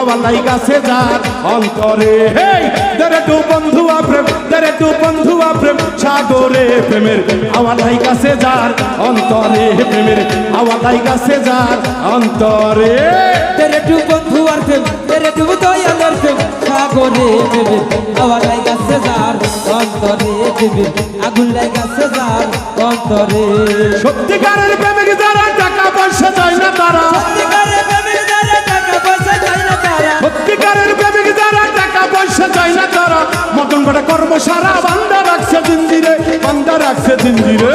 আমার লাইগাছে যার অন্তরে। দেরে টু বন্ধুয়া প্রেম দেরে টু বন্ধুয়া প্রেম সাগরে প্রেমের আমার লাইগাছে যার অন্তরে। প্রেমের আমার লাইগাছে যার অন্তরে। তেরে টু বন্ধু আর প্রেম টু দয়ালের প্রেম সাগরে প্রেমের লাগাছে যার অন্তরে প্রেমের আগুন লাগাছে যার অন্তরে। সত্যিকারের রাখছে জিঞ্জিরে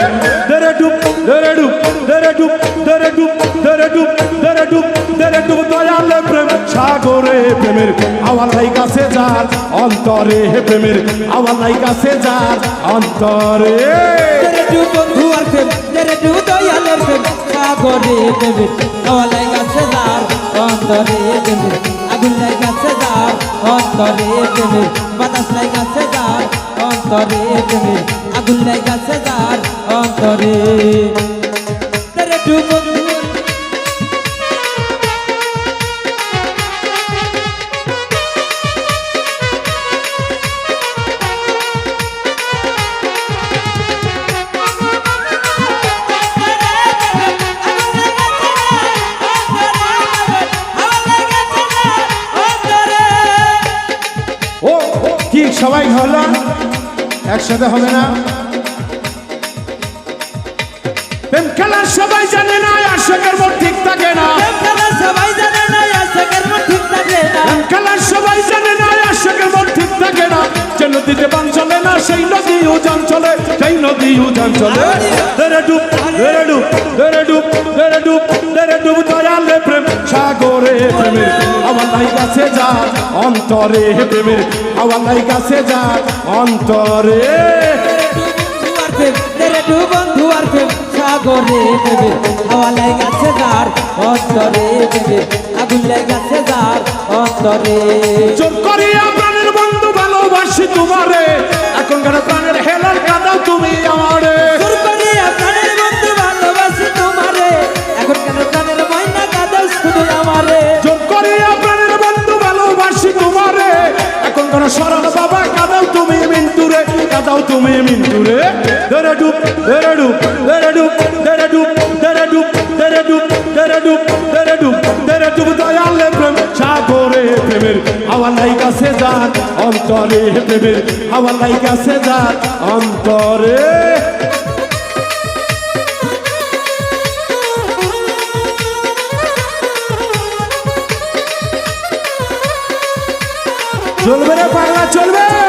দেরে ডুব দেরে ডুব দেরে ডুব দেরে ডুব দেরে ডুব দেরে ডুব দেরে ডুব দয়ালে প্রেম সাগরে প্রেমের আওয়াজ লাই কাছে যার অন্তরে প্রেমের আওয়াজ লাই কাছে যার অন্তরে তেরে টু বন্ধু আর প্রেম তেরে টু দয়ালের প্রেম সাগরে প্রেমের আওয়াজ লাগাছে যার অন্তরে প্রেমের আগুন লাগাছে যার অন্তরে প্রেমের বাতাস লাগাছে যার অন্তরে প্রেমের আগুন লাগাছে যার অন্তরে। তেরে কি সবাই হলো? একসাথে হবে না। প্রেম খেলার সবাই জানে না আশকের মন ঠিক থাকে না। সবাই জানে না আশেকের মন ঠিক থাকে না। প্রেম খেলার সবাই জানে না আশকের মন ঠিক থাকে না। যে নদীতে বান চলে না সেই নদী উজান চলে সেই নদী উজান চলে। দেরে ডুব দেরে ডুব দেরে ডুব দেরে ডুব দেরে ডুব দয়ালে প্রেম সাগরে প্রেমের। আমার নাই কাছে যা অন্তরে প্রেমের আমার নাই কাছে যা অন্তরে বন্ধু আর সাগরে দেবে হাওয়া লাগাছে যার অন্তরে দেবে আগুন লাগাছে যার অন্তরে চোখ করিয়া প্রাণের বন্ধু ভালোবাসি তোমারে এখনকার প্রাণের এখনকার সরল বাবা, কাদাও তুমি মিন্তুরে, কাদাও তুমি মিন্তুরে। ধরে ডুব ধরে ডুব ধরে ডুব ধরে ডুব ধরে ডুব ধরে ডুব ধরে ডুব ধরে ডুব ধরে ডুব দয়ালে প্রেম, সাগরে প্রেমের আমার নাই কাছে যান অন্তরে প্রেমের আমার নাই কাছে যান অন্তরে। চলবে রে পাগলা চলবে